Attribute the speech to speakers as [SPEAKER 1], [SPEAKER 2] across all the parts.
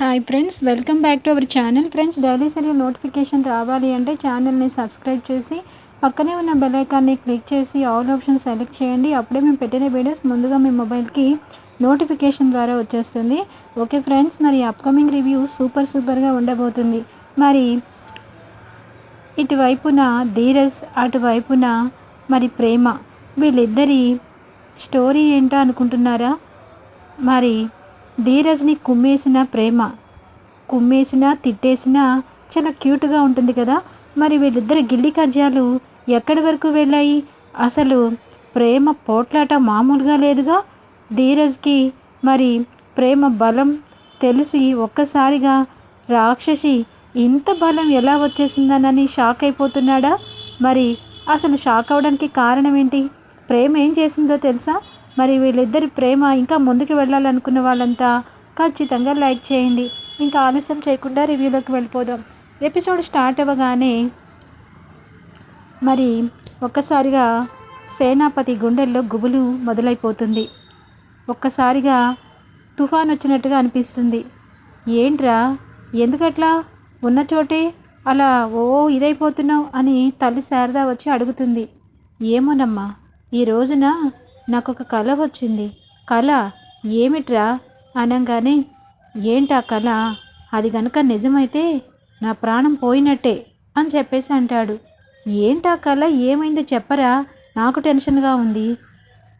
[SPEAKER 1] Hi friends welcome back to our channel friends daily serial notification రావాలి అంటే ఛానల్ని subscribe చేసి పక్కనే ఉన్న బెల్ ఐకాన్ని క్లిక్ చేసి ఆల్ ఆప్షన్ సెలెక్ట్ చేయండి. అప్పుడే మేము పెట్టిన వీడియోస్ ముందుగా మీ మొబైల్కి నోటిఫికేషన్ ద్వారా వచ్చేస్తుంది. ఓకే ఫ్రెండ్స్ మరి అప్కమింగ్ రివ్యూ సూపర్ సూపర్గా ఉండబోతుంది. మరి ఇటువైపున ధీరజ్ అటువైపున మరి ప్రేమ. వీళ్ళిద్దరి స్టోరీ ఏంటో అనుకుంటున్నారా? మరి ధీరజ్ని కుమ్మేసిన ప్రేమ కుమ్మేసిన తిట్టేసినా చాలా క్యూట్గా ఉంటుంది కదా. మరి వీళ్ళిద్దరి గిల్లి కజ్జాలు ఎక్కడి వరకు వెళ్ళాయి? అసలు ప్రేమ పోట్లాట మామూలుగా లేదుగా? ధీరజ్కి మరి ప్రేమ బలం తెలిసి ఒక్కసారిగా రాక్షసి ఇంత బలం ఎలా వచ్చేసిందనని షాక్ అయిపోతున్నాడా? మరి అసలు షాక్ అవడానికి కారణం ఏంటి? ప్రేమ ఏం చేసిందో తెలుసా? మరి వీళ్ళిద్దరి ప్రేమ ఇంకా ముందుకు వెళ్ళాలనుకున్న వాళ్ళంతా ఖచ్చితంగా లైక్ చేయండి. ఇంకా ఆలస్యం చేయకుండా రివ్యూలోకి వెళ్ళిపోదాం. ఎపిసోడ్ స్టార్ట్ అవ్వగానే మరి ఒక్కసారిగా సేనాపతి గుండెల్లో గుబులు మొదలైపోతుంది. ఒక్కసారిగా తుఫాన్ వచ్చినట్టుగా అనిపిస్తుంది. ఏంట్రా? ఎందుకట్లా? ఉన్న చోటే? అలా ఓ ఇదైపోతున్నావు అని తల్లి శారదా వచ్చి అడుగుతుంది. ఏమోనమ్మా ఈ రోజున నాకు ఒక కళ వచ్చింది. కళ ఏమిట్రా? అనగానే ఏంటా కళ అది గనక నిజమైతే నా ప్రాణం పోయినట్టే అని చెప్పేసి అంటాడు. ఏంటా కళ ఏమైందో? చెప్పరా? నాకు టెన్షన్గా ఉంది.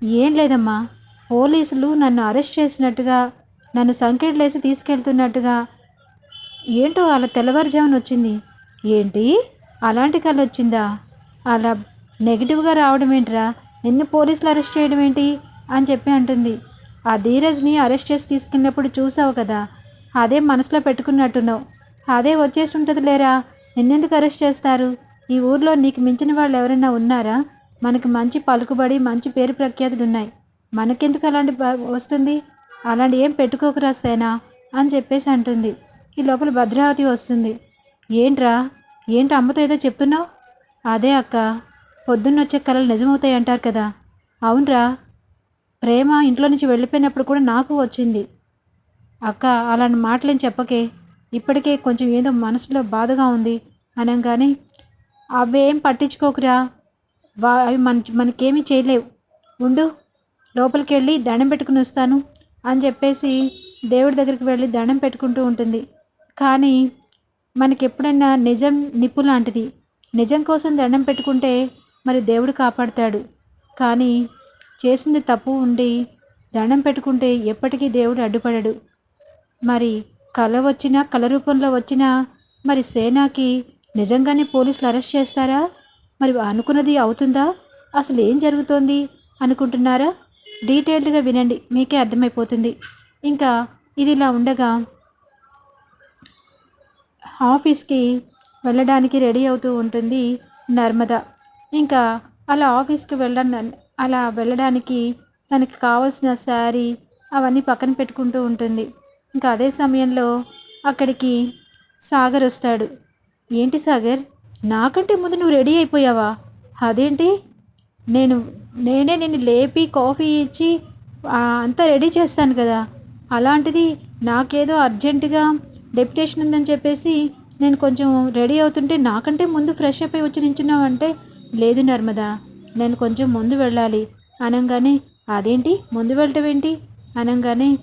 [SPEAKER 1] ఏం లేదమ్మా. పోలీసులు నన్ను అరెస్ట్ చేసినట్టుగా నన్ను సంకెళ్ళేసి తీసుకెళ్తున్నట్టుగా. ఏంటో అలా తెల్లవారుజామున వచ్చింది. ఏంటి? అలాంటి కళ వచ్చిందా అలా నెగిటివ్గా రావడం ఏంట్రా నిన్ను పోలీసులు అరెస్ట్ చేయడం ఏంటి? అని చెప్పి అంటుంది. ఆ ధీరజ్ని అరెస్ట్ చేసి తీసుకెళ్ళినప్పుడు చూసావు కదా అదే మనసులో పెట్టుకున్నట్టున్నావు. అదే వచ్చేసి ఉంటుంది లేరా? నిన్నెందుకు అరెస్ట్ చేస్తారు? ఈ ఊర్లో నీకు మించిన వాళ్ళు ఎవరైనా ఉన్నారా? మనకి మంచి పలుకుబడి మంచి పేరు ప్రఖ్యాతులు ఉన్నాయి. మనకెందుకు అలాంటి బ- వస్తుంది? అలాంటి ఏం పెట్టుకోకురా సేనా అని చెప్పేసి అంటుంది. ఈ లోపల భద్రావతి వస్తుంది. ఏంట్రా? ఏంటి అమ్మతో ఏదో చెప్తున్నావు? అదే అక్క. పొద్దున్న వచ్చే కళలు నిజమవుతాయి అంటారు కదా. అవునరా. ప్రేమ ఇంట్లో నుంచి వెళ్ళిపోయినప్పుడు కూడా నాకు వచ్చింది. అక్క అలాంటి మాటలేం చెప్పకే. ఇప్పటికే కొంచెం ఏదో మనసులో బాధగా ఉంది అనగానే అవేం పట్టించుకోకురా. వా అవి మన మనకేమీ చేయలేవు. ఉండు లోపలికి వెళ్ళి దండం పెట్టుకుని వస్తాను అని చెప్పేసి దేవుడి దగ్గరికి వెళ్ళి దండం పెట్టుకుంటూ ఉంటుంది. కానీ మనకి ఎప్పుడైనా నిజం నిప్పు లాంటిది. నిజం కోసం దండం పెట్టుకుంటే మరి దేవుడు కాపాడతాడు. కానీ చేసింది తప్పు ఉండి దండం పెట్టుకుంటే ఎప్పటికీ దేవుడు అడ్డుపడడు. మరి కళ వచ్చినా కళ రూపంలో వచ్చినా మరి సేనాకి నిజంగానే పోలీసులు అరెస్ట్ చేస్తారా? మరి అనుకున్నది అవుతుందా? అసలు ఏం జరుగుతోంది అనుకుంటున్నారా? డీటెయిల్డ్గా వినండి మీకే అర్థమైపోతుంది. ఇంకా ఇది ఇలా ఉండగా ఆఫీస్కి వెళ్ళడానికి రెడీ అవుతూ ఉంటుంది నర్మద. ఇంకా అలా ఆఫీస్కి వెళ్ళడం అలా వెళ్ళడానికి తనకి కావాల్సిన శారీ అవన్నీ పక్కన పెట్టుకుంటూ ఉంటుంది. ఇంకా అదే సమయంలో అక్కడికి సాగర్ వస్తాడు. ఏంటి సాగర్? నాకంటే ముందు నువ్వు రెడీ అయిపోయావా? అదేంటి? నేను నేనే నిన్ను లేపి కాఫీ ఇచ్చి అంతా రెడీ చేస్తాను కదా. అలాంటిది నాకేదో అర్జెంటుగా డెప్యుటేషన్ ఉందని చెప్పేసి నేను కొంచెం రెడీ అవుతుంటే నాకంటే ముందు ఫ్రెష్ అప్ అయి వచ్చి నించున్నావంటే లేదు నర్మదా నేను కొంచెం ముందు వెళ్ళాలి. అనగానే అదేంటి? ముందు వెళ్ళటం ఏంటి అనగానే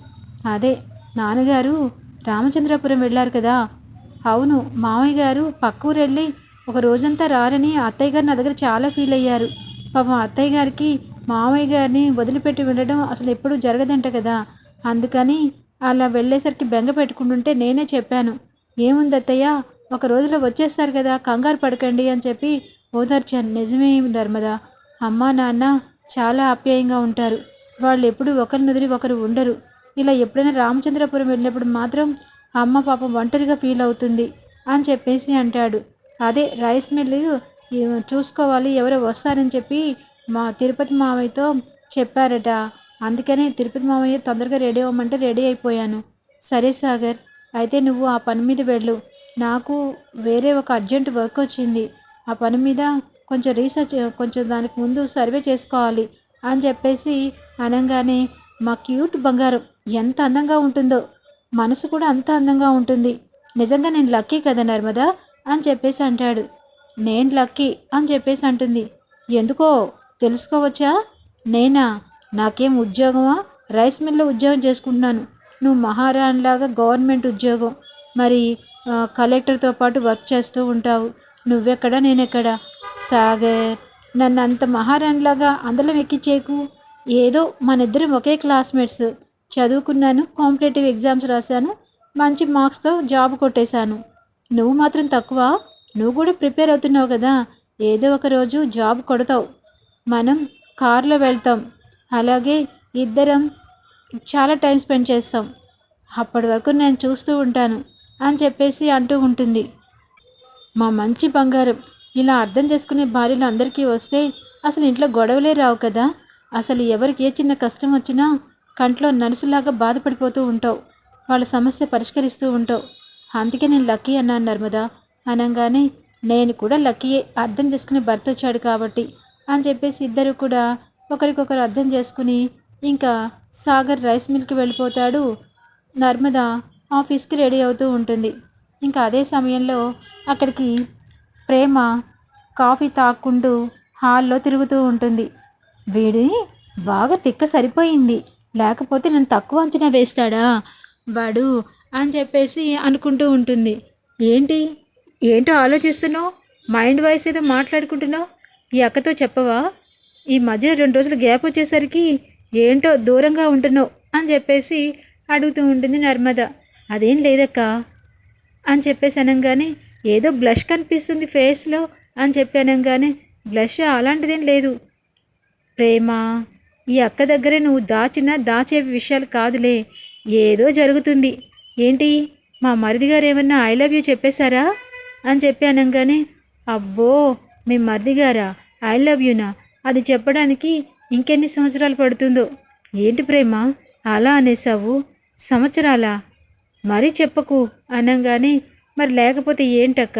[SPEAKER 1] అదే నాన్నగారు రామచంద్రపురం వెళ్ళారు కదా. అవును మామయ్య గారు పక్క ఊరు వెళ్ళి ఒక రోజంతా రారని అత్తయ్య గారు నా దగ్గర చాలా ఫీల్ అయ్యారు. పాపం అత్తయ్య గారికి మామయ్య గారిని వదిలిపెట్టి వెళ్ళడం అసలు ఎప్పుడూ జరగదంట కదా. అందుకని అలా వెళ్ళేసరికి బెంగ పెట్టుకుంటుంటే నేనే చెప్పాను. ఏముంది అత్తయ్య ఒక రోజులో వచ్చేస్తారు కదా కంగారు పడకండి అని చెప్పి ఓదార్చాను. నిజమే ధర్మదా. అమ్మా నాన్న చాలా ఆప్యాయంగా ఉంటారు. వాళ్ళు ఎప్పుడు ఒకరి నుదిరి ఒకరు ఉండరు. ఇలా ఎప్పుడైనా రామచంద్రపురం వెళ్ళినప్పుడు మాత్రం అమ్మ పాపం ఒంటరిగా ఫీల్ అవుతుంది అని చెప్పేసి అంటాడు. అదే రైస్ మిల్ చూసుకోవాలి ఎవరో వస్తారని చెప్పి మా తిరుపతి మామయ్యతో చెప్పారట. అందుకనే తిరుపతి మామయ్య తొందరగా రెడీ అవ్వమంటే రెడీ అయిపోయాను. సరే సాగర్ అయితే నువ్వు ఆ పని మీద వెళ్ళు. నాకు వేరే ఒక అర్జెంట్ వర్క్ వచ్చింది. ఆ పని మీద కొంచెం రీసెర్చ్ కొంచెం దానికి ముందు సర్వే చేసుకోవాలి అని చెప్పేసి అనగానే మా క్యూట్ బంగారం ఎంత అందంగా ఉంటుందో మనసు కూడా అంత అందంగా ఉంటుంది. నిజంగా నేను లక్కీ కదా నర్మదా? అని చెప్పేసి అంటాడు. నేను లక్కీ అని చెప్పేసి అంటుంది. ఎందుకో తెలుసుకోవచ్చా? నేనా? నాకేం ఉద్యోగమా? రైస్ మిల్లో ఉద్యోగం చేసుకుంటున్నాను. నువ్వు మహారాణిలాగా గవర్నమెంట్ ఉద్యోగం. మరి కలెక్టర్తో పాటు వర్క్ చేస్తూ ఉంటావు. నువ్వెక్కడ నేనెక్కడ? సాగర్ నన్ను అంత మహారాణిలాగా అందలం ఎక్కించేకు ఏదో మన ఇద్దరం ఒకే క్లాస్మేట్స్. చదువుకున్నాను కాంపిటేటివ్ ఎగ్జామ్స్ రాశాను మంచి మార్క్స్తో జాబ్ కొట్టేశాను. నువ్వు మాత్రం తక్కువ. నువ్వు కూడా ప్రిపేర్ అవుతున్నావు కదా. ఏదో ఒక రోజు జాబ్ కొడతావు. మనం కార్లో వెళ్తాం. అలాగే ఇద్దరం చాలా టైం స్పెండ్ చేస్తాం. అప్పటి వరకు నేను చూస్తూ ఉంటాను అని చెప్పేసి అంటూ ఉంటుంది. మా మంచి బంగారం ఇలా అర్థం చేసుకునే భార్యలు అందరికీ వస్తే అసలు ఇంట్లో గొడవలే రావు కదా. అసలు ఎవరికి ఏ చిన్న కష్టం వచ్చినా కంట్లో నలుసులాగా బాధపడిపోతూ ఉంటావు. వాళ్ళ సమస్య పరిష్కరిస్తూ ఉంటావు. అందుకే నేను లక్కీ అన్నాను నర్మదా. అనగానే నేను కూడా లక్కీయే. అర్థం చేసుకుని భర్త వచ్చాడు కాబట్టి అని చెప్పేసి ఇద్దరు కూడా ఒకరికొకరు అర్థం చేసుకుని ఇంకా సాగర్ రైస్ మిల్కి వెళ్ళిపోతాడు. నర్మదా ఆఫీస్కి రెడీ అవుతూ ఉంటుంది. ఇంకా అదే సమయంలో అక్కడికి ప్రేమ కాఫీ తాక్కుంటూ హాల్లో తిరుగుతూ ఉంటుంది. వీడి బాగా తిక్క సరిపోయింది. లేకపోతే నన్ను తక్కువ అంచనా వేస్తాడా? వాడు అని చెప్పేసి అనుకుంటూ ఉంటుంది. ఏంటి? ఏంటో ఆలోచిస్తున్నావు? మైండ్ వాయిస్ ఏదో మాట్లాడుకుంటున్నావు? ఈ అక్కతో చెప్పవా? ఈ మధ్యన రెండు రోజులు గ్యాప్ వచ్చేసరికి ఏంటో దూరంగా ఉంటున్నావు అని చెప్పేసి అడుగుతూ ఉంటుంది నర్మద. అదేం లేదక్క? అని చెప్పేసి అనగానే ఏదో బ్లష్ కనిపిస్తుంది ఫేస్లో అని చెప్పి అనగానే బ్లష్ అలాంటిదేం లేదు. ప్రేమ ఈ అక్క దగ్గరే నువ్వు దాచిన దాచే విషయాలు కాదులే. ఏదో జరుగుతుంది. ఏంటి? మా మరిది గారు ఏమన్నా ఐ లవ్ యూ చెప్పేశారా? అని చెప్పి అనగానే అబ్బో మీ మరిది గారా? ఐ లవ్ యూనా అది చెప్పడానికి ఇంకెన్ని సంవత్సరాలు పడుతుందో? ఏంటి ప్రేమ? అలా అనేసావు? సంవత్సరాలా? మరీ చెప్పకు అనగానే మరి లేకపోతే ఏంటక్క?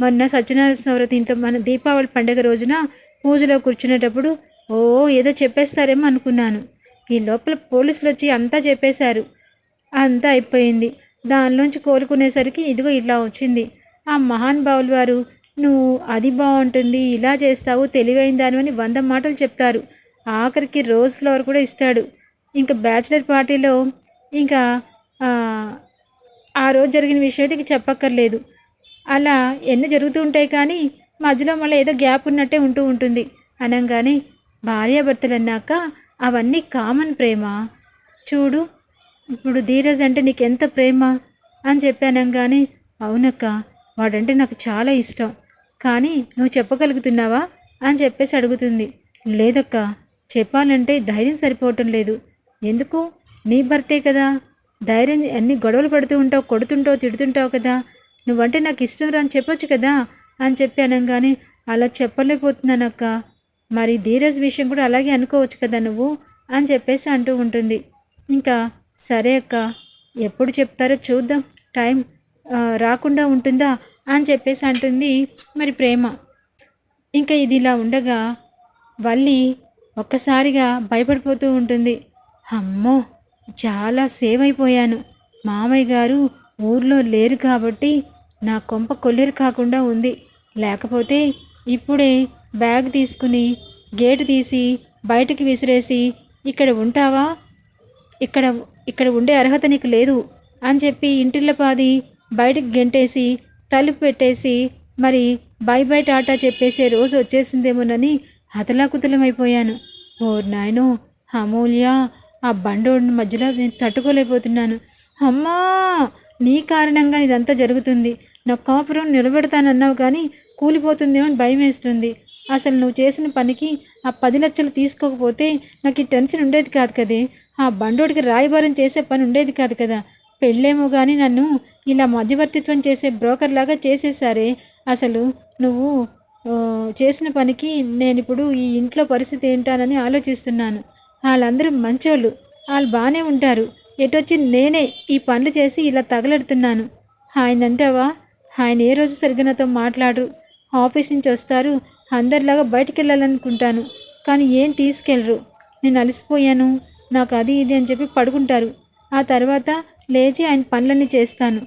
[SPEAKER 1] మొన్న సత్యనారాయణ వ్రత ఇంట్లో మన దీపావళి పండుగ రోజున పూజలో కూర్చునేటప్పుడు ఓ ఏదో చెప్పేస్తారేమో అనుకున్నాను. ఈ లోపల పోలీసులు వచ్చి అంతా చెప్పేశారు. అంతా అయిపోయింది. దానిలోంచి కోలుకునేసరికి ఇదిగో ఇలా వచ్చింది. ఆ మహాన్ బావులు వారు నువ్వు అది బాగుంటుంది ఇలా చేస్తావు తెలివైన దానివని వంద మాటలు చెప్తారు. ఆఖరికి రోజ్ ఫ్లవర్ కూడా ఇస్తాడు. ఇంకా బ్యాచిలర్ పార్టీలో ఇంకా ఆ, రోజు జరిగిన విషయం అయితే చెప్పక్కర్లేదు. అలా ఎన్ని జరుగుతూ ఉంటాయి కానీ మధ్యలో మళ్ళీ ఏదో గ్యాప్ ఉన్నట్టే ఉంటూ ఉంటుంది. అనగానే భార్యాభర్తలు అన్నాక అవన్నీ కామన్ ప్రేమ? చూడు ఇప్పుడు ధీరజ్ అంటే నీకు ఎంత ప్రేమ? అని చెప్పానంగానే అవునక్క వాడంటే నాకు చాలా ఇష్టం. కానీ నువ్వు చెప్పగలుగుతున్నావా? అని చెప్పేసి అడుగుతుంది. లేదక్క చెప్పాలంటే ధైర్యం సరిపోవటం లేదు. ఎందుకు? నీ భర్తే కదా. ధైర్యం అన్ని గొడవలు పడుతూ ఉంటావు కొడుతుంటావు తిడుతుంటావు కదా. నువ్వంటే నాకు ఇష్టం రా అని చెప్పొచ్చు కదా అని చెప్పి అనగానే అలా చెప్పలేకపోతున్నానక్క మరి ధీరజ్ విషయం కూడా అలాగే అనుకోవచ్చు కదా నువ్వు అని చెప్పేసి అంటూ ఉంటుంది. ఇంకా సరే అక్క ఎప్పుడు చెప్తారో చూద్దాం. టైం రాకుండా ఉంటుందా అని చెప్పేసి అంటుంది మరి ప్రేమ. ఇంకా ఇది ఇలా ఉండగా వల్లి ఒక్కసారిగా భయపడిపోతూ ఉంటుంది. అమ్మో! చాలా సేవ్ అయిపోయాను. మామయ్య గారు ఊర్లో లేరు కాబట్టి నా కొంప కొల్లేరు కాకుండా ఉంది. లేకపోతే ఇప్పుడే బ్యాగ్ తీసుకుని గేటు తీసి బయటికి విసిరేసి ఇక్కడ ఉంటావా? ఇక్కడ ఇక్కడ ఉండే అర్హత నీకు లేదు అని చెప్పి ఇంటిళ్ళ పాది బయటికి గెంటేసి తలుపు పెట్టేసి మరి బై బై టాటా చెప్పేసే రోజు వచ్చేసిందేమోనని హతలాకుతలమైపోయాను ఓ నాయనో అమూల్య ఆ బండోడిని మధ్యలో నేను తట్టుకోలేకపోతున్నాను. అమ్మా! నీ కారణంగా ఇదంతా జరుగుతుంది. నా కాపురం నిలబెడతానన్నావు కానీ కూలిపోతుందేమో అని భయం వేస్తుంది అసలు నువ్వు చేసిన పనికి ఆ పది లక్షలు తీసుకోకపోతే నాకు ఈ టెన్షన్ ఉండేది కాదు కదే. ఆ బండోడికి రాయబారం చేసే పని ఉండేది కాదు కదా. పెళ్ళేమో కానీ నన్ను ఇలా మధ్యవర్తిత్వం చేసే బ్రోకర్ లాగా చేసేసారే అసలు నువ్వు చేసిన పనికి నేను ఇప్పుడు ఈ ఇంట్లో పరిస్థితి ఏంటానని ఆలోచిస్తున్నాను. వాళ్ళందరూ మంచోళ్ళు. వాళ్ళు బాగానే ఉంటారు. ఎటొచ్చి నేనే ఈ పనులు చేసి ఇలా తగలెడుతున్నాను. ఆయన అంటావా? ఆయన ఏ రోజు సరిగ్గా నాతో మాట్లాడరు. ఆఫీస్ నుంచి వస్తారు. అందరిలాగా బయటికి వెళ్ళాలనుకుంటాను కానీ ఏం తీసుకెళ్ళరు? నేను అలసిపోయాను. నాకు అది ఇది అని చెప్పి పడుకుంటారు. ఆ తర్వాత లేచి ఆయన పనులన్నీ చేస్తాను.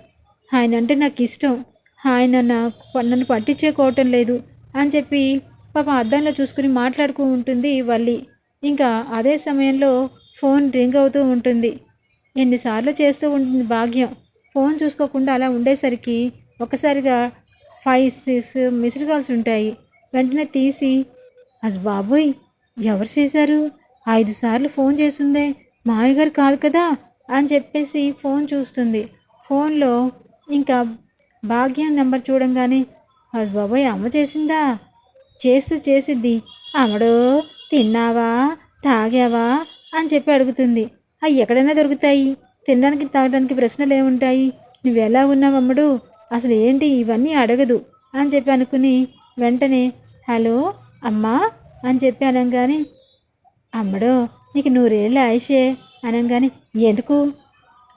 [SPEAKER 1] ఆయన అంటే నాకు ఇష్టం. ఆయన నాకు నన్ను పట్టించేకోవటం లేదు అని చెప్పి పాప అద్దంలో చూసుకుని మాట్లాడుకుంటుంది వల్లి. ఇంకా అదే సమయంలో ఫోన్ రింగ్ అవుతూ ఉంటుంది. ఎన్నిసార్లు చేస్తూ ఉంటుంది భాగ్యం. ఫోన్ చూసుకోకుండా అలా ఉండేసరికి ఒకసారిగా ఫైవ్ సిక్స్ మిస్డ్ కాల్స్ ఉంటాయి. వెంటనే తీసి అస్ బాబోయ్ ఎవరు చేశారు? ఐదు సార్లు ఫోన్ చేసిందే. మావయ్య గారు కాదు కదా? అని చెప్పేసి ఫోన్ చూస్తుంది. ఫోన్లో ఇంకా భాగ్యం నెంబర్ చూడంగానే హస్ బాబోయ్ అమ్మ చేసిందా? చేస్తూ చేసిద్ది. అమ్మడో తిన్నావా? తాగావా? అని చెప్పి అడుగుతుంది. అవి ఎక్కడైనా దొరుకుతాయి. తినడానికి తాగడానికి ప్రశ్నలు ఏముంటాయి? నువ్వు ఎలా ఉన్నావు అసలు ఏంటి? ఇవన్నీ అడగదు. అని చెప్పి అనుకుని వెంటనే హలో అమ్మా అని చెప్పి అనగానే అమ్మడో నీకు నూరేళ్ళు ఆయుషే అనగానే ఎందుకు?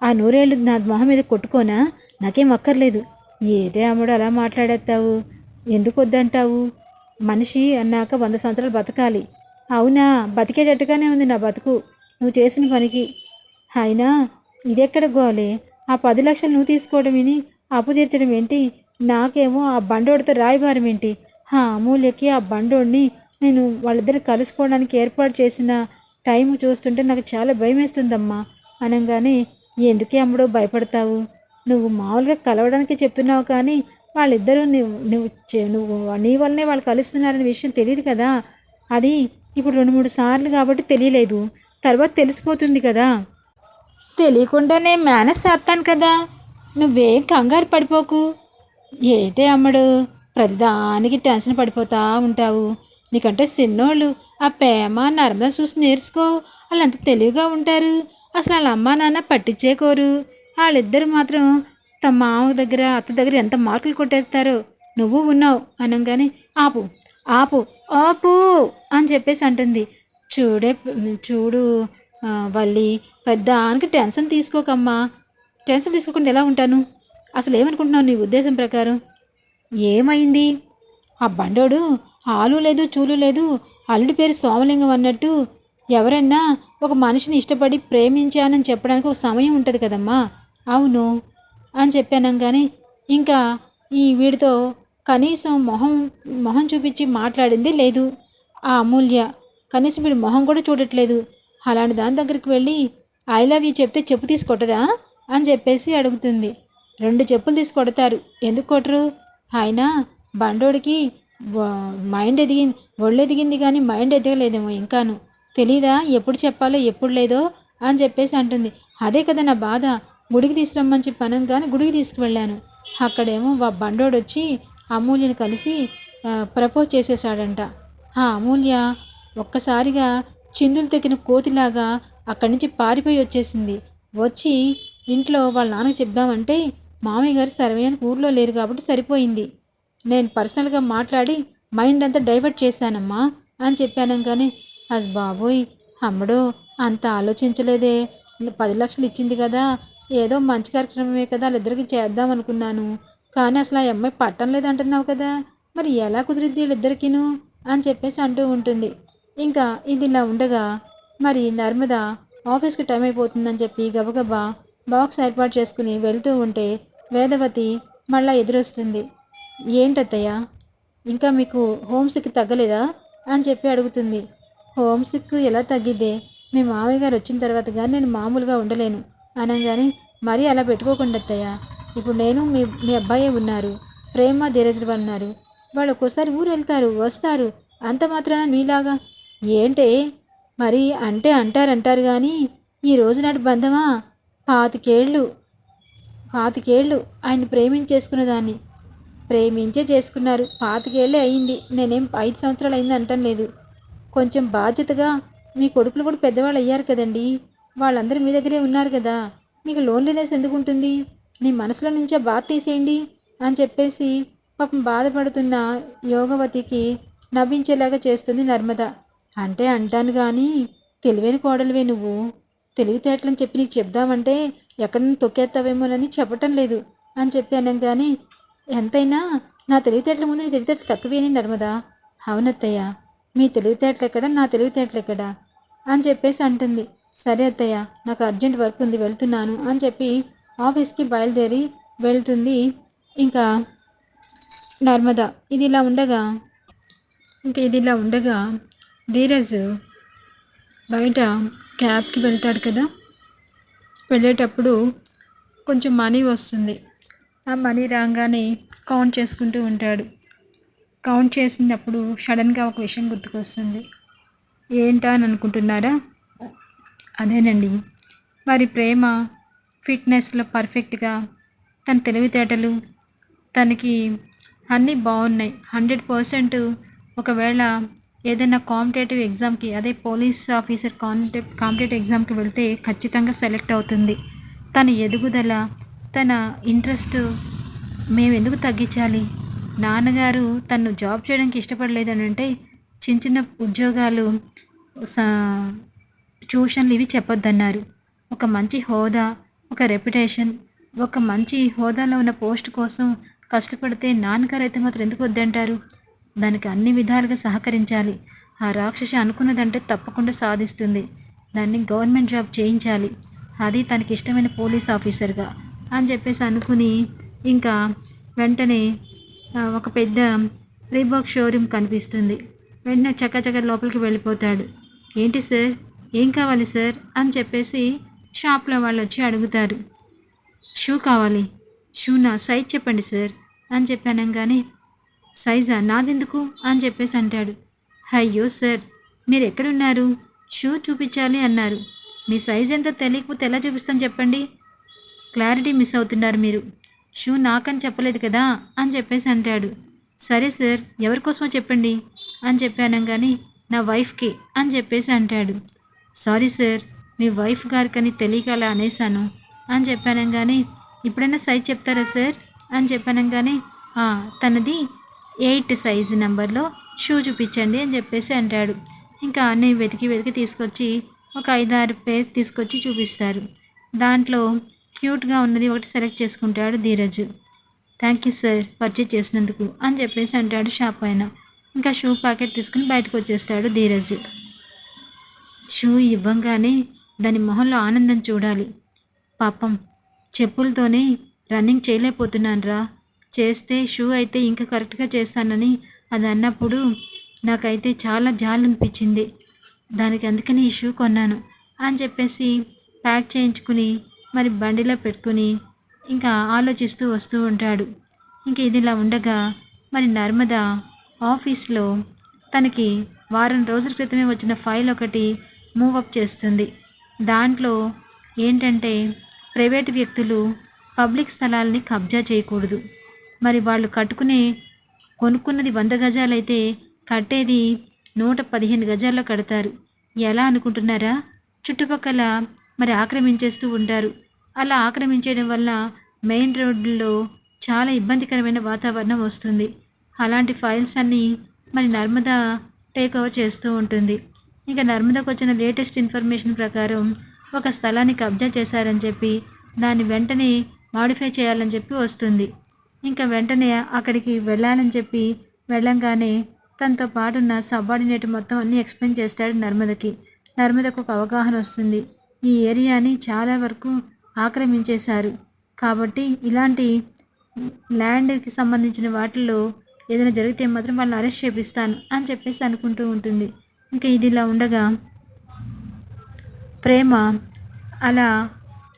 [SPEAKER 1] ఆ నూరేళ్ళు నా మొహం మీద కొట్టుకోనా? నాకేం అక్కర్లేదు. ఏటే అమ్మడు అలా మాట్లాడేస్తావు? ఎందుకు వద్దంటావు మనిషి అన్నాక వంద సంవత్సరాలు బతకాలి. అవునా? బతికేటట్టుగానే ఉంది నా బతుకు. నువ్వు చేసిన పనికి. అయినా ఇదెక్కడ గోలే? ఆ పది లక్షలు నువ్వు తీసుకోవడం విని అప్పు తీర్చడం ఏంటి? నాకేమో ఆ బండోడితో రాయబారం ఏంటి? ఆ అమూల్యకి ఆ బండోడిని నేను వాళ్ళిద్దరు కలుసుకోవడానికి ఏర్పాటు చేసిన టైం చూస్తుంటే నాకు చాలా భయం వేస్తుందమ్మా అనగానే ఎందుకే అమ్ముడో భయపడతావు? నువ్వు మామూలుగా కలవడానికి చెప్తున్నావు కానీ వాళ్ళిద్దరూ నువ్వు నువ్వు చే- నువ్వు నీ వల్లనే వాళ్ళు కలుస్తున్నారనే విషయం తెలియదు కదా. అది ఇప్పుడు రెండు మూడు సార్లు కాబట్టి తెలియలేదు. తర్వాత తెలిసిపోతుంది కదా. తెలియకుండా నేను మేనేజ్ చేస్తాను కదా. నువ్వేం కంగారు పడిపోకు. ఏటే అమ్మడు ప్రతిదానికి టెన్షన్ పడిపోతా ఉంటావు. నీకంటే చిన్నోళ్ళు ఆ ప్రేమ నర్మద చూసి నేర్చుకో. వాళ్ళు అంత తెలివిగా ఉంటారు. అసలు వాళ్ళ అమ్మ నాన్న పట్టించేకోరు వాళ్ళిద్దరు మాత్రం తమ మామ దగ్గర అత్త దగ్గర ఎంత మార్కులు కొట్టేస్తారో నువ్వు ఉన్నావు అనగానే ఆపు ఆపు ఆపు అని చెప్పేసి అంటుంది. చూడే చూడు ఆ, వల్లి పెద్దానికి టెన్షన్ తీసుకోకమ్మా. టెన్షన్ తీసుకోకుండా ఎలా ఉంటాను? అసలు ఏమనుకుంటున్నావు నీ ఉద్దేశం ప్రకారం? ఏమైంది? ఆ బండోడు ఆలు లేదు చూలు లేదు అల్లుడి పేరు సోమలింగం అన్నట్టు ఎవరైనా ఒక మనిషిని ఇష్టపడి ప్రేమించానని చెప్పడానికి ఒక సమయం ఉంటుంది కదమ్మా. అవును అని చెప్పాను కానీ ఇంకా ఈ వీడితో కనీసం మొహం మొహం చూపించి మాట్లాడింది లేదు. ఆ అమూల్య కనీసం వీడు మొహం కూడా చూడట్లేదు. అలాంటి దాని దగ్గరికి వెళ్ళి ఐ లవ్ యూ చెప్తే చెప్పు తీసుకొట్టదా? అని చెప్పేసి అడుగుతుంది. రెండు చెప్పులు తీసుకొడతారు ఎందుకు కొట్టరు? ఆయన బండోడికి మైండ్ ఎదిగింది ఒళ్ళు ఎదిగింది కానీ మైండ్ ఎదగలేదేమో ఇంకాను. తెలీదా? ఎప్పుడు చెప్పాలో ఎప్పుడు లేదో? అని చెప్పేసి అంటుంది. అదే కదా నా బాధ. గుడికి తీసుకురమ్మని చెప్పాను కానీ గుడికి తీసుకువెళ్ళాను. అక్కడేమో వా బండోడు వచ్చి అమూల్యని కలిసి ప్రపోజ్ చేసేశాడంట. ఆ అమూల్య ఒక్కసారిగా చిందులు తెగిన కోతిలాగా అక్కడి నుంచి పారిపోయి వచ్చేసింది. వచ్చి ఇంట్లో వాళ్ళ నాన్నకు చెప్దామంటే మామయ్య గారు సర్వేయానికి ఊర్లో లేరు కాబట్టి సరిపోయింది. నేను పర్సనల్గా మాట్లాడి మైండ్ అంతా డైవర్ట్ చేశానమ్మా అని చెప్పాను కానీ అస్ బాబోయ్ అమ్మడో అంత ఆలోచించలేదే. పది లక్షలు ఇచ్చింది కదా ఏదో మంచి కార్యక్రమమే కదా వాళ్ళిద్దరికి చేద్దాం అనుకున్నాను కానీ అసలు ఆ అమ్మాయి పట్టం లేదంటున్నావు కదా మరి ఎలా కుదిరిద్ది వీళ్ళిద్దరికీను అని చెప్పేసి అంటూ ఉంటుంది. ఇంకా ఇది ఇలా ఉండగా మరి నర్మద ఆఫీస్కి టైం అయిపోతుందని చెప్పి గబగబా బాక్స్ ఏర్పాటు చేసుకుని వెళ్తూ ఉంటే వేదవతి మళ్ళా ఎదురొస్తుంది. ఏంటత్తయ్య ఇంకా మీకు హోమ్సిక్ తగ్గలేదా? అని చెప్పి అడుగుతుంది. హోమ్సిక్ ఎలా తగ్గిద్దే? మీ మామయ్య గారు వచ్చిన తర్వాత కానీ నేను మామూలుగా ఉండలేను. అనగానే మరీ అలా పెట్టుకోకుండా అత్తయ్య ఇప్పుడు నేను మీ మీ అబ్బాయే ఉన్నారు. ప్రేమ ధీరజులు వాళ్ళు ఉన్నారు. వాళ్ళు ఒక్కోసారి ఊరు వెళ్తారు వస్తారు. అంత మాత్రాన మీలాగా? ఏంటే? మరి అంటే అంటారంటారు కానీ ఈ రోజు నాటి బంధమా? పాతికేళ్ళు పాతికేళ్ళు ఆయన ప్రేమించేసుకున్న దాన్ని ప్రేమించే చేసుకున్నారు. పాతికేళ్ళే అయింది. నేనేం ఐదు సంవత్సరాలు అయింది అంటం లేదు. కొంచెం బాధ్యతగా మీ కొడుకులు కూడా పెద్దవాళ్ళు అయ్యారు కదండి. వాళ్ళందరూ మీ దగ్గరే ఉన్నారు కదా. మీకు లోన్లీనెస్ ఎందుకు ఉంటుంది నీ మనసులో నుంచే బాధ తీసేయండి అని చెప్పేసి పాపం బాధపడుతున్న యోగవతికి నవ్వించేలాగా చేస్తుంది నర్మద. అంటే అంటాను కానీ తెలివైన కోడలివే నువ్వు. తెలివితేటలని చెప్పి నీకు చెప్దామంటే ఎక్కడన్నా తొక్కేస్తావేమోనని చెప్పటం లేదు అని చెప్పాను కానీ ఎంతైనా నా తెలివితేటల ముందు నీ తెలివితేటలు తక్కువేని నర్మదా. అవునత్తయ్య మీ తెలివితేటలు ఎక్కడ నా తెలివితేటలు ఎక్కడ? అని చెప్పేసి అంటుంది. సరే అత్తయ్య నాకు అర్జెంట్ వర్క్ ఉంది వెళ్తున్నాను అని చెప్పి ఆఫీస్కి బయలుదేరి వెళ్తుంది ఇంకా నర్మదా. ఇది ఇలా ఉండగా ఇంకా ఇది ఇలా ఉండగా ధీరజ్ బయట క్యాబ్కి వెళ్తాడు కదా. వెళ్ళేటప్పుడు కొంచెం మనీ వస్తుంది. ఆ మనీ రాగానే కౌంట్ చేసుకుంటూ ఉంటాడు. కౌంట్ చేసినప్పుడు సడన్గా ఒక విషయం గుర్తుకొస్తుంది. ఏంటా అని అనుకుంటున్నారా? అదేనండి. వారి ప్రేమ ఫిట్నెస్లో పర్ఫెక్ట్గా తన తెలివితేటలు తనకి అన్నీ బాగున్నాయి. హండ్రెడ్ పర్సెంట్ ఒకవేళ ఏదైనా కాంపిటేటివ్ ఎగ్జామ్కి అదే పోలీస్ ఆఫీసర్ కాంపిటే కాంపిటేటివ్ ఎగ్జామ్కి వెళ్తే ఖచ్చితంగా సెలెక్ట్ అవుతుంది. తన ఎదుగుదల తన ఇంట్రెస్ట్ మేము ఎందుకు తగ్గించాలి? నాన్నగారు తను జాబ్ చేయడానికి ఇష్టపడలేదని అంటే చిన్న చిన్న ఉద్యోగాలు సా- ట్యూషన్లు ఇవి చెప్పొద్దన్నారు. ఒక మంచి హోదా ఒక రెప్యుటేషన్ ఒక మంచి హోదాలో ఉన్న పోస్ట్ కోసం కష్టపడితే నాన్నగారు అయితే మాత్రం ఎందుకు వద్దంటారు? దానికి అన్ని విధాలుగా సహకరించాలి. ఆ రాక్షసి అనుకున్నదంటే తప్పకుండా సాధిస్తుంది. దాన్ని గవర్నమెంట్ జాబ్ చేయించాలి. అది తనకి ఇష్టమైన పోలీస్ ఆఫీసర్గా అని చెప్పేసి అనుకుని ఇంకా వెంటనే ఒక పెద్ద రీబాక్ షోరూమ్ కనిపిస్తుంది. వెంటనే చక్కచక్క లోపలికి వెళ్ళిపోతాడు. ఏంటి సార్? ఏం కావాలి సార్? అని చెప్పేసి షాప్లో వాళ్ళు వచ్చి అడుగుతారు. షూ కావాలి. షూ నా సైజ్ చెప్పండి సార్. అని చెప్పానంగానే సైజా? నాదెందుకు? అని చెప్పేసి అంటాడు. అయ్యో సార్ మీరు ఎక్కడున్నారు షూ చూపించాలి అన్నారు. మీ సైజ్ ఎంతో తెలియకపోతే ఎలా చూపిస్తాను చెప్పండి? క్లారిటీ మిస్ అవుతున్నారు మీరు. షూ నాకని చెప్పలేదు కదా? అని చెప్పేసి అంటాడు. సరే సార్ ఎవరికోసమో చెప్పండి? అని చెప్పాను కానీ నా వైఫ్కి అని చెప్పేసి అంటాడు. సారీ సార్ మీ వైఫ్ గారికని తెలియక అలా అనేసాను అని చెప్పాను కానీ ఇప్పుడైనా సైజ్ చెప్తారా సార్? అని చెప్పాను కానీ తనది ఎయిట్ సైజు నెంబర్లో షూ చూపించండి అని చెప్పేసి అంటాడు. ఇంకా అన్నీ వెతికి వెతికి తీసుకొచ్చి ఒక ఐదారు పేజ్ తీసుకొచ్చి చూపిస్తారు. దాంట్లో క్యూట్గా ఉన్నది ఒకటి సెలెక్ట్ చేసుకుంటాడు Dheeraj. Thank you sir purchase చేసినందుకు అని చెప్పేసి అంటాడు షాప్ ఆయన ఇంకా షూ ప్యాకెట్ తీసుకుని బయటకు వచ్చేస్తాడు ధీరజ్. షూ ఇవ్వంగానే దాని మొహంలో ఆనందం చూడాలి. పాపం చెప్పులతోనే రన్నింగ్ చేయలేకపోతున్నాను రా చేస్తే షూ అయితే ఇంకా కరెక్ట్గా చేస్తానని అది అన్నప్పుడు నాకైతే చాలా జాలి అనిపించింది. దానికి అందుకని ఈ షూ కొన్నాను అని చెప్పేసి ప్యాక్ చేయించుకుని మరి బండిలో పెట్టుకుని ఇంకా ఆలోచిస్తూ వస్తూ ఉంటాడు. ఇంకా ఇదిలా ఉండగా మరి నర్మద ఆఫీస్లో తనకి వారం రోజుల క్రితమే వచ్చిన ఫైల్ ఒకటి మూవ్ అప్ చేస్తుంది. దాంట్లో ఏంటంటే ప్రైవేట్ వ్యక్తులు పబ్లిక్ స్థలాల్ని కబ్జా చేయకూడదు. మరి వాళ్ళు కట్టుకునే కొనుక్కున్నది వంద గజాలైతే కట్టేది నూట పదిహేను గజాల్లో కడతారు. ఎలా అనుకుంటున్నారా? చుట్టుపక్కల మరి ఆక్రమించేస్తూ ఉంటారు. అలా ఆక్రమించడం వల్ల మెయిన్ రోడ్లో చాలా ఇబ్బందికరమైన వాతావరణం వస్తుంది. అలాంటి ఫైల్స్ అన్నీ మరి నర్మదా టేక్ ఓవర్ చేస్తూ ఉంటుంది. ఇంకా నర్మదాకు వచ్చిన లేటెస్ట్ ఇన్ఫర్మేషన్ ప్రకారం ఒక స్థలాన్ని కబ్జా చేశారని చెప్పి దాన్ని వెంటనే మాడిఫై చేయాలని చెప్పి వస్తుంది. ఇంకా వెంటనే అక్కడికి వెళ్ళాలని చెప్పి వెళ్ళంగానే తనతో పాటున్న సబార్డినేట్ మొత్తం అన్నీ ఎక్స్ప్లెయిన్ చేస్తాడు నర్మదకి. నర్మదకు ఒక అవగాహన వస్తుంది. ఈ ఏరియాని చాలా వరకు ఆక్రమించేశారు. కాబట్టి ఇలాంటి ల్యాండ్కి సంబంధించిన వాటిల్లో ఏదైనా జరిగితే మాత్రం వాళ్ళని అరెస్ట్ చేపిస్తాను అని చెప్పేసి అనుకుంటూ ఉంటుంది. ఇంకా ఇది ఇలా ఉండగా ప్రేమ అలా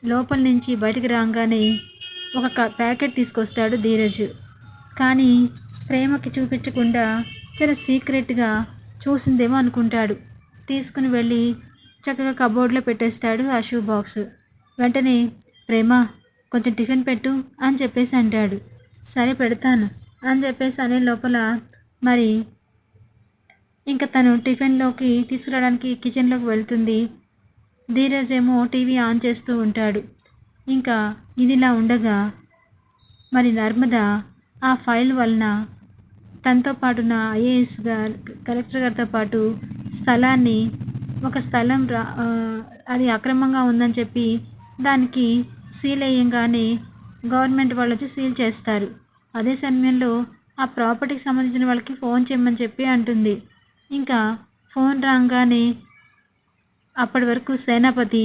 [SPEAKER 1] లోపల నుంచి బయటికి రాగానే ఒక ప్యాకెట్ తీసుకొస్తాడు ధీరజ్. కానీ ప్రేమకి చూపించకుండా చాలా సీక్రెట్గా చూసిందేమో అనుకుంటాడు. తీసుకుని వెళ్ళి చక్కగా కబోర్డ్లో పెట్టేస్తాడు ఆ షూ బాక్స్. వెంటనే ప్రేమ కొంచెం టిఫిన్ పెట్టు అని చెప్పేసి అంటాడు. సరే పెడతాను అని చెప్పేసి అనే లోపల మరి ఇంకా తను టిఫిన్లోకి తీసుకురావడానికి కిచెన్లోకి వెళ్తుంది. ధీరజ్ ఏమో టీవీ ఆన్ చేస్తూ ఉంటాడు. ఇంకా ఇదిలా ఉండగా మరి నర్మద ఆ ఫైల్ వలన తనతో పాటు ఐఏఎస్ గారు కలెక్టర్ గారితో పాటు స్థలాన్ని ఒక స్థలం రా అది అక్రమంగా ఉందని చెప్పి దానికి సీల్ వేయంగానే గవర్నమెంట్ వాళ్ళు వచ్చి సీల్ చేస్తారు. అదే సమయంలో ఆ ప్రాపర్టీకి సంబంధించిన వాళ్ళకి ఫోన్ చేయమని చెప్పి అంటుంది. ఇంకా ఫోన్ రాగానే అప్పటి వరకు సేనాపతి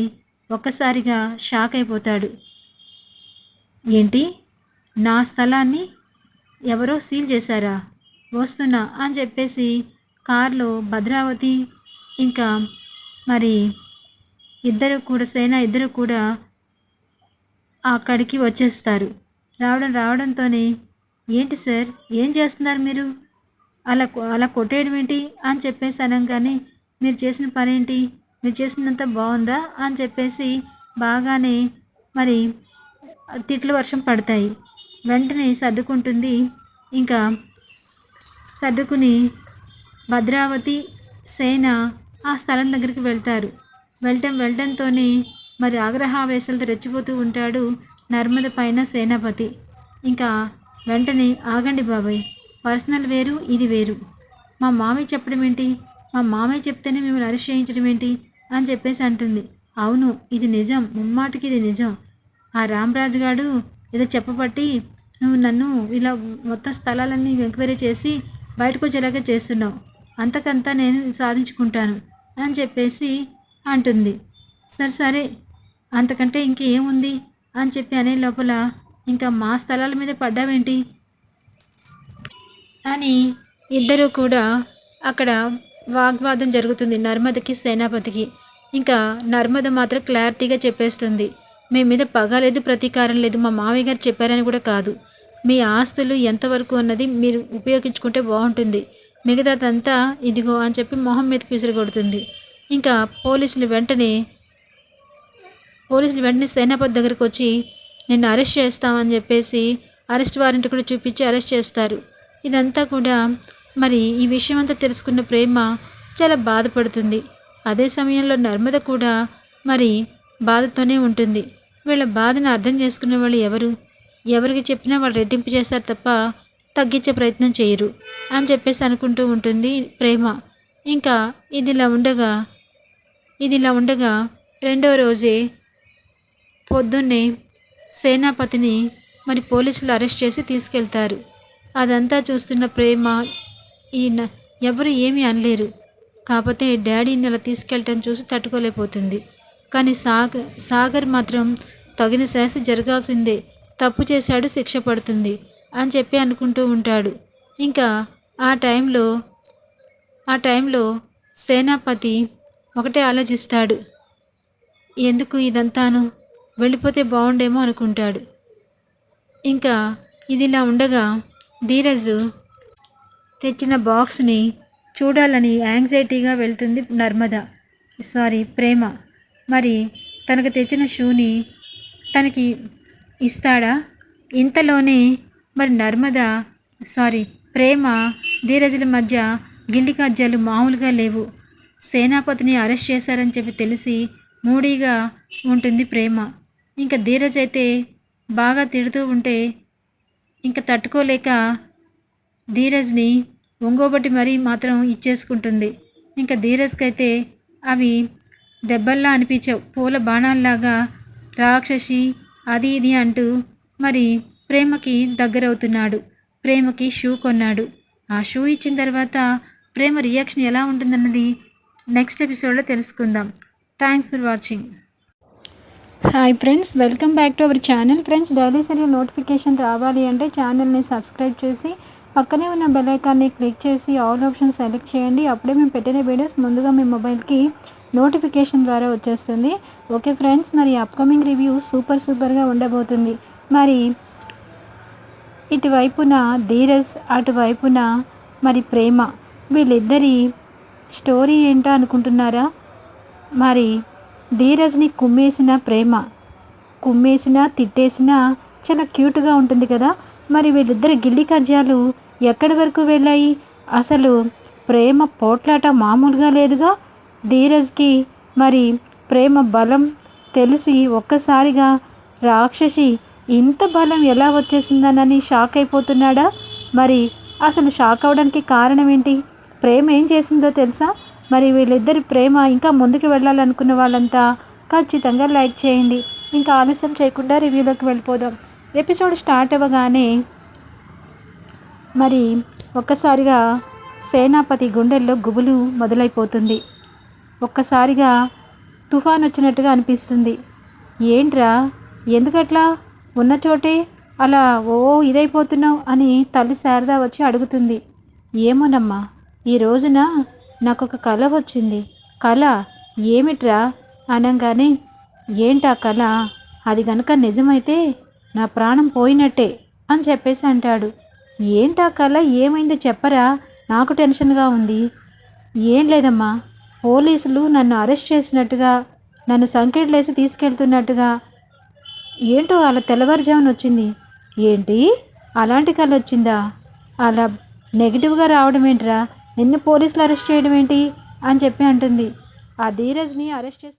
[SPEAKER 1] ఒక్కసారిగా షాక్ అయిపోతాడు. ఏంటి? నా స్థలాన్ని ఎవరో సీల్ చేశారా? వస్తున్నా అని చెప్పేసి కారులో భద్రావతి ఇంకా మరి ఇద్దరు కూడా సేన ఇద్దరు కూడా అక్కడికి వచ్చేస్తారు. రావడం రావడంతోనే ఏంటి సార్? ఏం చేస్తున్నారు మీరు? అలా అలా కొట్టేయడం ఏంటి అని చెప్పేసి అనగానే మీరు చేసిన పని ఏంటి? మీరు చేసినంత బాగుందా అని చెప్పేసి బాగానే మరి తిట్ల వర్షం పడతాయి. వెంటనే సర్దుకుంటుంది. ఇంకా సర్దుకుని భద్రావతి సేన ఆ స్థలం దగ్గరికి వెళ్తారు. వెళ్ళటం వెళ్ళటంతోనే మరి ఆగ్రహావేశాలతో రెచ్చిపోతూ ఉంటాడు నర్మద పైన సేనాపతి. ఇంకా వెంటనే ఆగండి బాబాయ్. పర్సనల్ వేరు ఇది వేరు. మా మామయ్య చెప్పడం ఏంటి? మా మామయ్య చెప్తేనే మిమ్మల్ని అరెస్ట్ చేయించడం ఏంటి? అని చెప్పేసి అంటుంది. అవును ఇది నిజం. ముమ్మాటికి ఇది నిజం. ఆ రామరాజు గారు ఏదో చెప్పబట్టి నువ్వు నన్ను ఇలా మొత్తం స్థలాలన్నీ ఎంక్వైరీ చేసి బయటకు వచ్చేలాగా చేస్తున్నావు. అంతకంతా నేను సాధించుకుంటాను అని చెప్పేసి అంటుంది. సరే సరే. అంతకంటే ఇంకేముంది? అని చెప్పి అనే లోపల ఇంకా మా స్థలాల మీద పడ్డావేంటి? అని ఇద్దరు కూడా అక్కడ వాగ్వాదం జరుగుతుంది నర్మదకి సేనాపతికి. ఇంకా నర్మద మాత్రం క్లారిటీగా చెప్పేస్తుంది మీ మీద పగ లేదు ప్రతీకారం లేదు మా మామయ్య గారు చెప్పారని కూడా కాదు. మీ ఆస్తులు ఎంతవరకు అన్నది మీరు ఉపయోగించుకుంటే బాగుంటుంది. మిగతాదంతా ఇదిగో అని చెప్పి మొహం మీదకి విసిరగొడుతుంది. ఇంకా పోలీసులు వెంటనే పోలీసులు వెంటనే సేనాపతి దగ్గరకు వచ్చి నిన్ను అరెస్ట్ చేస్తామని చెప్పేసి అరెస్ట్ వారెంట్ కూడా చూపించి అరెస్ట్ చేస్తారు. ఇదంతా కూడా మరి ఈ విషయం అంతా తెలుసుకున్న ప్రేమ చాలా బాధపడుతుంది. అదే సమయంలో నర్మద కూడా మరి బాధతోనే ఉంటుంది. వీళ్ళ బాధను అర్థం చేసుకునే వాళ్ళు ఎవరు? ఎవరికి చెప్పినా వాళ్ళు రెట్టింపు చేస్తారు తప్ప తగ్గించే ప్రయత్నం చేయరు అని చెప్పేసి అనుకుంటూ ఉంటుంది ప్రేమ. ఇంకా ఇది ఇలా ఉండగా ఇది ఇలా ఉండగా రెండో రోజే పొద్దున్నే సేనాపతిని మరి పోలీసులు అరెస్ట్ చేసి తీసుకెళ్తారు. అదంతా చూస్తున్న ప్రేమ ఈయన ఎవరు ఏమీ అనలేరు. కాకపోతే డాడీని అలా తీసుకెళ్ళటం చూసి తట్టుకోలేకపోతుంది. కానీ సాగర్ సాగర్ మాత్రం తగిన శాస్తి జరగాల్సిందే. తప్పు చేశాడు శిక్ష పడుతుంది అని చెప్పి అనుకుంటూ ఉంటాడు. ఇంకా ఆ టైంలో ఆ టైంలో సేనాపతి ఒకటే ఆలోచిస్తాడు. ఎందుకు ఇదంతాను? వెళ్ళిపోతే బాగుండేమో అనుకుంటాడు. ఇంకా ఇదిలా ఉండగా ధీరజు తెచ్చిన బాక్స్ని చూడాలని యాంగ్జైటీగా వెళ్తుంది నర్మద. సారీ ప్రేమ. మరి తనకు తెచ్చిన షూని తనకి ఇస్తాడా? ఇంతలోనే మరి నర్మద సారీ ప్రేమ ధీరజుల మధ్య గిల్లి కజ్జాలు మామూలుగా లేవు. సేనాపతిని అరెస్ట్ చేశారని చెప్పి తెలిసి మూడీగా ఉంటుంది ప్రేమ. ఇంకా ధీరజ్ అయితే బాగా తిడుతూ ఉంటే ఇంకా తట్టుకోలేక ధీరజ్ని ఒంగోబట్టి మరీ మాత్రం ఇచ్చేసుకుంటుంది. ఇంకా ధీరజ్కి అయితే అవి దెబ్బల్లా అనిపించవు. పూల బాణాల్లాగా రాక్షసి అది ఇది అంటూ మరి ప్రేమకి దగ్గరవుతున్నాడు. ప్రేమకి షూ కొన్నాడు. ఆ షూ ఇచ్చిన తర్వాత ప్రేమ రియాక్షన్ ఎలా ఉంటుందన్నది నెక్స్ట్ ఎపిసోడ్లో తెలుసుకుందాం. Thanks for watching. Hi friends welcome back to our channel friends daily serial notification రావాలి అంటే ఛానల్ని సబ్స్క్రైబ్ చేసి పక్కనే ఉన్న బెల్ ఐకాన్ని క్లిక్ చేసి ఆల్ ఆప్షన్ సెలెక్ట్ చేయండి. అప్పుడే మేము పెట్టిన వీడియోస్ ముందుగా మీ మొబైల్కి నోటిఫికేషన్ ద్వారా వచ్చేస్తుంది. ఓకే ఫ్రెండ్స్ మరి అప్కమింగ్ రివ్యూ సూపర్ సూపర్గా ఉండబోతుంది. మరి ఇటువైపున ధీరజ్ అటువైపున మరి ప్రేమ వీళ్ళిద్దరి స్టోరీ ఏంటో అనుకుంటున్నారా? మరి ధీరజ్ని కుమ్మేసిన ప్రేమ కుమ్మేసినా తిట్టేసినా చాలా క్యూట్గా ఉంటుంది కదా. మరి వీళ్ళిద్దరి గిల్లి కజ్జాలు ఎక్కడి వరకు వెళ్ళాయి? అసలు ప్రేమ పోట్లాట మామూలుగా లేదుగా? ధీరజ్కి మరి ప్రేమ బలం తెలిసి ఒక్కసారిగా రాక్షసి ఇంత బలం ఎలా వచ్చేసిందనని షాక్ అయిపోతున్నాడా? మరి అసలు షాక్ అవడానికి కారణం ఏంటి? ప్రేమ ఏం చేసిందో తెలుసా? మరి వీళ్ళిద్దరి ప్రేమ ఇంకా ముందుకు వెళ్ళాలనుకున్న వాళ్ళంతా ఖచ్చితంగా లైక్ చేయండి. ఇంకా ఆలస్యం చేయకుండా రివ్యూలోకి వెళ్ళిపోదాం. ఎపిసోడ్ స్టార్ట్ అవ్వగానే మరి ఒక్కసారిగా సేనాపతి గుండెల్లో గుబులు మొదలైపోతుంది. ఒక్కసారిగా తుఫాన్ వచ్చినట్టుగా అనిపిస్తుంది. ఏంట్రా? ఎందుకట్లా? ఉన్న చోటే? అలా ఓ ఇదైపోతున్నావు అని తల్లి శారద వచ్చి అడుగుతుంది. ఏమోనమ్మా ఈ రోజున నాకు ఒక కళ వచ్చింది. కళ ఏమిట్రా? అనగానే ఏంటా కళ అది గనక నిజమైతే నా ప్రాణం పోయినట్టే అని చెప్పేసి అంటాడు. ఏంటా కళ ఏమైందో చెప్పరా? నాకు టెన్షన్గా ఉంది. ఏం లేదమ్మా. పోలీసులు నన్ను అరెస్ట్ చేసినట్టుగా నన్ను సంకెళ్ళేసి తీసుకెళ్తున్నట్టుగా. ఏంటో అలా తెల్లవారుజామున వచ్చింది. ఏంటి? అలాంటి కళ వచ్చిందా? అలా నెగిటివ్గా రావడం ఏంట్రా నిన్ను పోలీసులు అరెస్ట్ చేయడం ఏంటి? అని చెప్పి అంటుంది. ఆ ధీరజ్ని అరెస్ట్ చేసి